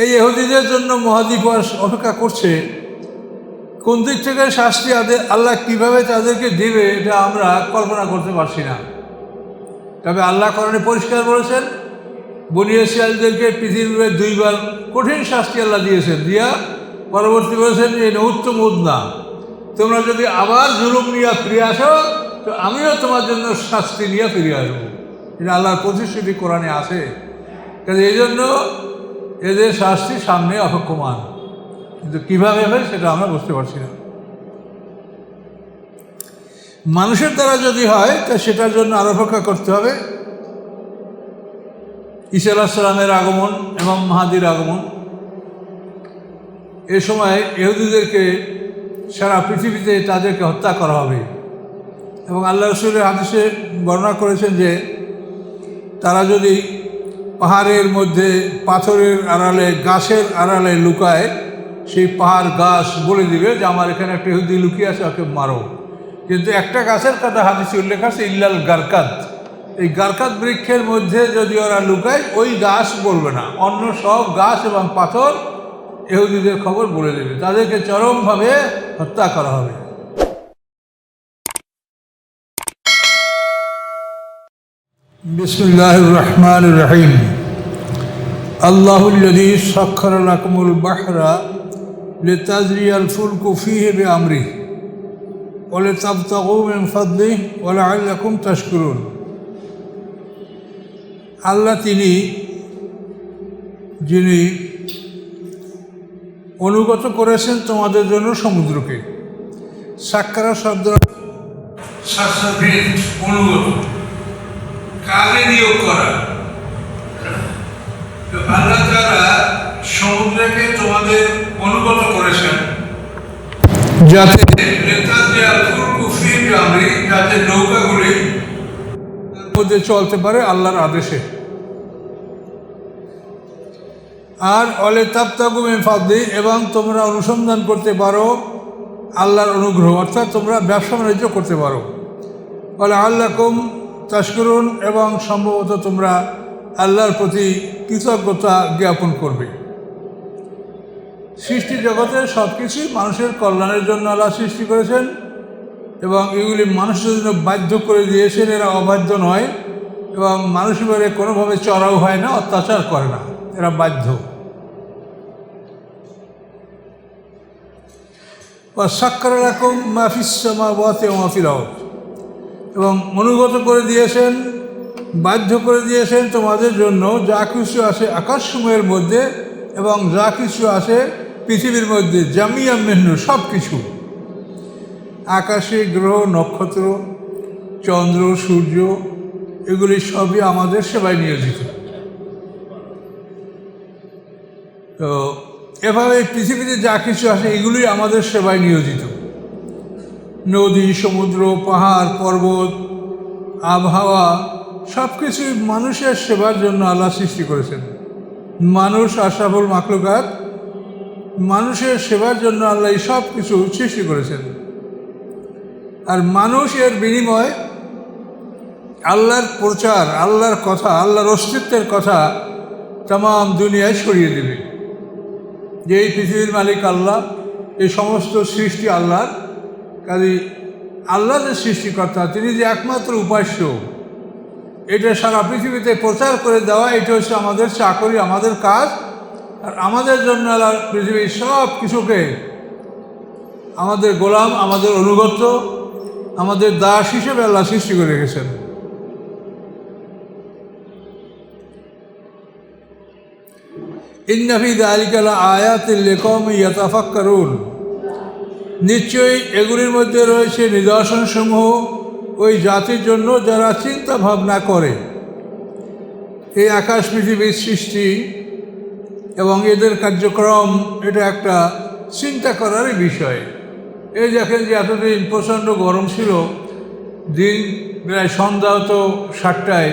এই ইহুদিদের জন্য মহাদিবস অপেক্ষা করছে। কোন দিক থেকে শাস্তি আল্লাহ কীভাবে তাদেরকে দেবে, এটা আমরা কল্পনা করতে পারছি না। তবে আল্লাহ করণে পরিষ্কার বলেছেন বনিয়াশিয়ালদেরকে পৃথিবীতে দুইবার কঠিন শাস্তি আল্লাহ দিয়েছেন। দিয়া পরবর্তী বলেছেন যে উত্তম উদ্না তোমরা যদি আবার জুলুম নিয়ে ফিরে আসো, তো আমিও তোমার জন্য শাস্তি নিয়ে ফিরে আসব। এটা আল্লাহর প্রতিশ্রুতি কোরআনে আছে। কাজে এই জন্য এদের শাস্তি সামনে অপক্ষমান কিন্তু কীভাবে হবে সেটা আমরা বুঝতে পারছি না। মানুষের দ্বারা যদি হয়, তা সেটার জন্য আরও অপেক্ষা করতে হবে। ঈসা আলাহিসাল্লামের আগমন এবং মাহাদির আগমন। এ সময় ইহুদিদেরকে সারা পৃথিবীতে তাদেরকে হত্যা করা হবে। এবং আল্লাহ রসুলের হাদিসে বর্ণনা করেছেন যে, তারা যদি পাহাড়ের মধ্যে, পাথরের আড়ালে, গাছের আড়ালে লুকায়, সেই পাহাড় গাছ বলে দিবে যে আমার এখানে একটা ইহুদি লুকিয়ে আছে, ওকে মারো। কিন্তু একটা গাছের কথা হাদিসে উল্লেখ আছে, ইল্লাল গারকাত। এই গারকাত বৃক্ষের মধ্যে যদি ওরা লুকায়, ওই গাছ বলবে না। অন্য সব গাছ এবং পাথর এহুদিদের খবর বলে দেবে। তাদেরকে চরমভাবে হত্যা করা হবে। বিসমুল্লাহ রহমান রহিম। আল্লাহুল্লাদি সক্ষর লাকমুল বাহরা লেতাজরি আল ফুলকু ফিহে বে আমরি ওলে তাবতাগু মিন ফাদলি ওলা আল্লাকুম তাশকুরুন। আল্লাহ তিনি, যিনি অনুগত করেছেন তোমাদের জন্য সমুদ্রকে। সাক্ষারা শব্দ অনুগত। কাজে নিয়োগ করা? আল্লাহ তারা সমুদ্রকে তোমাদের অনুগত করেছেন। যাতে যাতে নৌকাগুলি মধ্যে চলতে পারে আল্লাহর আদেশে। আর অলে তাপ্তাগুমে ফাদি এবং তোমরা অনুসন্ধান করতে পারো আল্লাহর অনুগ্রহ অর্থাৎ তোমরা ব্যবসা বাণিজ্য করতে পারো। বলে আল্লাহ কুম তাস্করুন এবং সম্ভবত তোমরা আল্লাহর প্রতি কৃতজ্ঞতা জ্ঞাপন করবে। সৃষ্টি জগতের সব কিছুই মানুষের কল্যাণের জন্য আল্লাহ সৃষ্টি করেছেন এবং এগুলি মানুষের জন্য বাধ্য করে দিয়েছেন, এরা অবাধ্য নয় এবং মানুষ এবারে কোনোভাবে চড়াও হয় না, অত্যাচার করে না, এরা বাধ্য। বা সাক্ষর রকম মাফিসমা বতে মাফির এবং অনুগত করে দিয়েছেন বাধ্য করে দিয়েছেন তোমাদের জন্য, যা কিছু আসে আকাশসমূহের মধ্যে এবং যা কিছু আসে পৃথিবীর মধ্যে, জামিয়া মেহনু সব কিছু আকাশে গ্রহ, নক্ষত্র, চন্দ্র, সূর্য, এগুলি সবই আমাদের সেবায় নিয়োজিত। তো এভাবে পৃথিবীতে যা কিছু আসে এগুলি আমাদের সেবায় নিয়োজিত। নদী, সমুদ্র, পাহাড়, পর্বত, আবহাওয়া সব কিছুই মানুষের সেবার জন্য আল্লাহ সৃষ্টি করেছেন। মানুষ আশাফুল মাকলুকাত মানুষের সেবার জন্য আল্লাহ সব কিছু সৃষ্টি করেছেন। আর মানুষ এর বিনিময় আল্লাহর প্রচার, আল্লাহর কথা, আল্লাহর অস্তিত্বের কথা তাম দুনিয়ায় ছড়িয়ে দেবে। যে এই পৃথিবীর মালিক আল্লাহ, এই সমস্ত সৃষ্টি আল্লাহর। কাজে আল্লাহ যে সৃষ্টিকর্তা, তিনি যে একমাত্র উপাস্য এটা সারা পৃথিবীতে প্রচার করে দেওয়া, এটা হচ্ছে আমাদের চাকরি, আমাদের কাজ। আর আমাদের জন্য পৃথিবীর সব কিছুকে আমাদের গোলাম, আমাদের অনুগত, আমাদের দাস হিসেবে আল্লাহ সৃষ্টি করে রেখেছেন। ইন্নাফিদ আলিকালা আয়াতের লেখম ইয়াতাফাক্কারুন। নিশ্চয়ই এগুলির মধ্যে রয়েছে নিদর্শনসমূহ জাতির জন্য যারা চিন্তা ভাবনা করে, এই আকাশ পৃথিবীর সৃষ্টি এবং এদের কার্যক্রম, এটা একটা চিন্তা করারই বিষয়। এই দেখেন যে এতদিন প্রচণ্ড গরম ছিল, দিন প্রায় সন্ধ্যা হতো সাতটায়,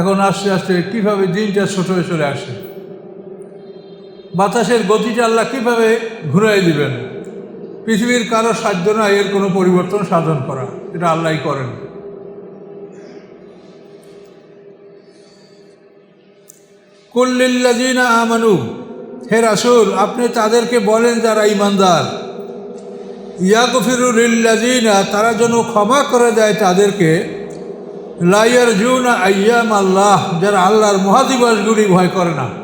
এখন আস্তে আস্তে কীভাবে দিনটা ছোট হয়ে চলে আসে? বাতাসের গতিটা আল্লাহ কীভাবে ঘুরাই দিবেন? পৃথিবীর কারও সাধ্য না এর কোনো পরিবর্তন সাধন করা। এটা আল্লাহ করেন। কুল্লিল্লাজিনা আমানু, হে রাসুল, আপনি তাদেরকে বলেন যারা ইমানদার ইয়াকফিরুল্লাজিনা তারা যেন ক্ষমা করে দেয় তাদেরকে। লাইয়ার জুন আয়াম আল্লাহ যারা আল্লাহর মহাদিবসগুলি ভয় করে না।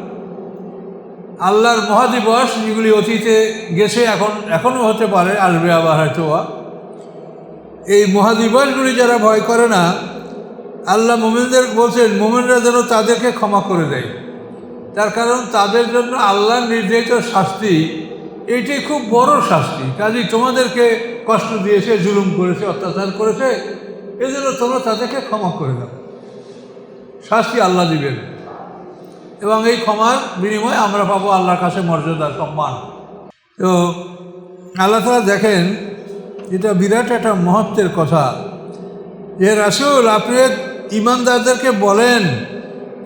আল্লাহর মহাদিবস, যেগুলি অতীতে গেছে, এখন, এখনও হতে পারে, আসবে আবার হয়তো। এই মহাদিবসগুলি যারা ভয় করে না, আল্লাহ মোমেনদের বলছেন, মোমেনরা যেন তাদেরকে ক্ষমা করে দেয়। তার কারণ তাদের জন্য আল্লাহর নির্ধারিত শাস্তি, এটি খুব বড় শাস্তি। কাজেই তোমাদেরকে কষ্ট দিয়েছে, জুলুম করেছে, অত্যাচার করেছে, এজন্য তোমরা তাদেরকে ক্ষমা করে দাও। শাস্তি আল্লাহ দিবেন। এবং এই ক্ষমার বিনিময়ে আমরা পাবো আল্লাহর কাছে মর্যাদা, সম্মান। তো আল্লাহ তালা দেখেন, এটা বিরাট একটা মহত্বের কথা। যে রাসুল, আপনি ইমানদারদেরকে বলেন,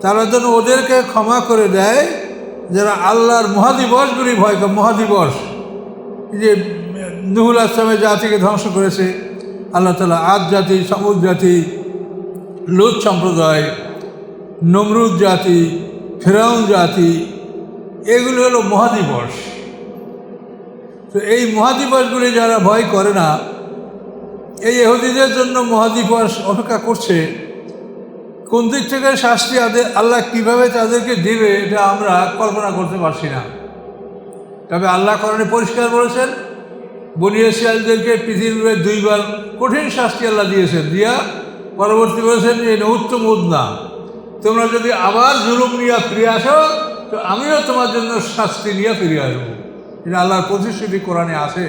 তারা যেন ওদেরকে ক্ষমা করে দেয়, যারা আল্লাহর মহাদিবসগুলি ভয় করে, মহাদিবস। যে নুহুল আসলামের জাতিকে ধ্বংস করেছে, আল্লাহ তালা আদ জাতি, সমুদ জাতি, লুত সম্প্রদায়, নমরুদ জাতি ফেরাউন জাতি, এগুলো হলো মহাদিবস তো এই মহাদিবসগুলি যারা ভয় করে না, এই এহুদিদের জন্য মহাদিবস অপেক্ষা করছে, কোন দিক থেকে শাস্তি আদে আল্লাহ কীভাবে তাদেরকে দিবে, এটা আমরা কল্পনা করতে পারছি না। তবে আল্লাহ করণে পরিষ্কার বলেছেন বনিয়া শিয়ালদেরকে পৃথিবীর দুইবার কঠিন শাস্তি আল্লাহ দিয়েছেন। দিয়া পরবর্তী বলেছেন যে, এটা উত্তম উদ্না তোমরা যদি আবার জুলুম নিয়ে ফিরে আসো, তো আমিও তোমার জন্য শাস্তি নিয়ে ফিরে আসব। এটা আল্লাহর প্রতিশ্রুতি কোরআনে আছে।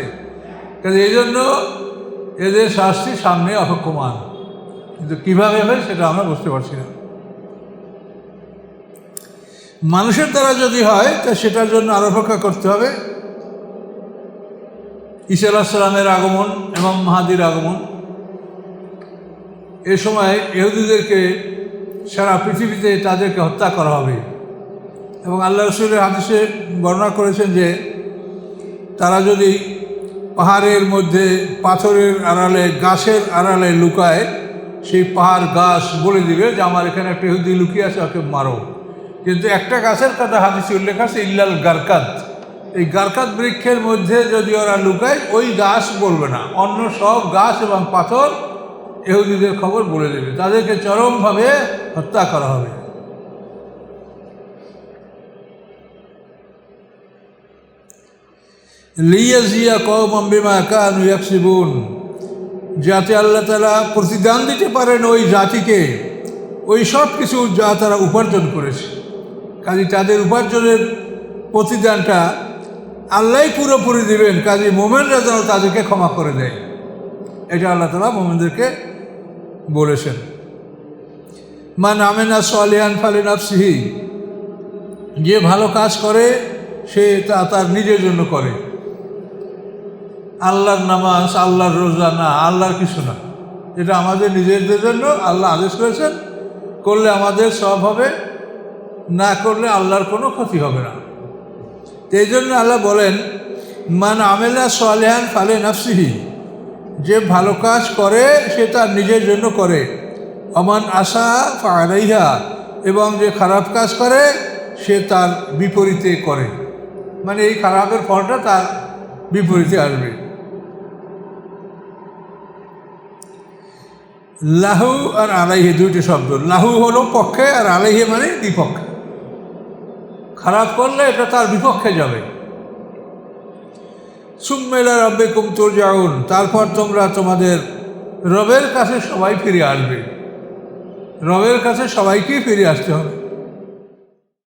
কাজে এই জন্য এদের শাস্তি সামনে অপক্ষমান কিন্তু কীভাবে হবে সেটা আমরা বুঝতে পারছি না। মানুষের দ্বারা যদি হয়, তা সেটার জন্য আরও অপেক্ষা করতে হবে। ঈসা আলাহিসাল্লামের আগমন এবং মাহাদির আগমন। এ সময় ইহুদিদেরকে সারা পৃথিবীতে তাদেরকে হত্যা করা হবে। এবং আল্লাহ রসুলের হাদিসে বর্ণনা করেছেন যে, তারা যদি পাহাড়ের মধ্যে পাথরের আড়ালে, গাছের আড়ালে লুকায়, সেই পাহাড় গাছ বলে দিবে যে, আমার এখানে একটা ইহুদি লুকিয়ে আছে, ওকে মারো। কিন্তু একটা গাছের কথা হাদিসে উল্লেখ আছে, ইল্লাল গারকাত। এই গারকাত বৃক্ষের মধ্যে যদি ওরা লুকায়, ওই গাছ বলবে না। অন্য সব গাছ এবং পাথর এহুদিদের খবর বলে দেবে। তাদেরকে চরমভাবে হত্যা করা হবে। লিয়াজিয়া কওমান বিমা কানু ইয়াকসিবুন। যাতে আল্লাহ তালা প্রতিদান দিতে পারেন ওই জাতিকে, ওই সব কিছু যা তারা উপার্জন করেছে। কাজে তাদের উপার্জনের প্রতিদানটা আল্লাহ পুরোপুরি দিবেন, কাজে মোমেনরা যেন তাদেরকে ক্ষমা করে দেয়। এটা আল্লাহ তালা মোমেনদেরকে বলেছেন। মান আমেনা সোয়ালিয়ান ফালিন আফসিহি যে ভালো কাজ করে, সে তা তার নিজের জন্য করে। আল্লাহর নামাজ, আল্লাহর রোজা না, আল্লাহর কিছু না। এটা আমাদের নিজেদের জন্য, আল্লাহ আদেশ করেছেন। করলে আমাদের সব হবে, না করলে আল্লাহর কোনো ক্ষতি হবে না। এই জন্য আল্লাহ বলেন, মান আমেলা সোয়ালেহান ফালে নাফসিহি। যে ভালো কাজ করে, সে তার নিজের জন্য করে। অমান আশা ফারাইহা এবং যে খারাপ কাজ করে, সে তার বিপরীতে করে। মানে এই খারাপের ফলটা তার বিপরীতে আসবে। লাহু আর আলাইহে দুইটি শব্দ। লাহু হলো পক্ষে, আর আলাইহে মানে বিপক্ষে। খারাপ করলে এটা তার বিপক্ষে যাবে। সুম্মেলা রব্বে কুমতুর যাউন তারপর তোমরা তোমাদের রবের কাছে সবাই ফিরে আসবে। রবের কাছে সবাইকেই ফিরে আসতে হবে।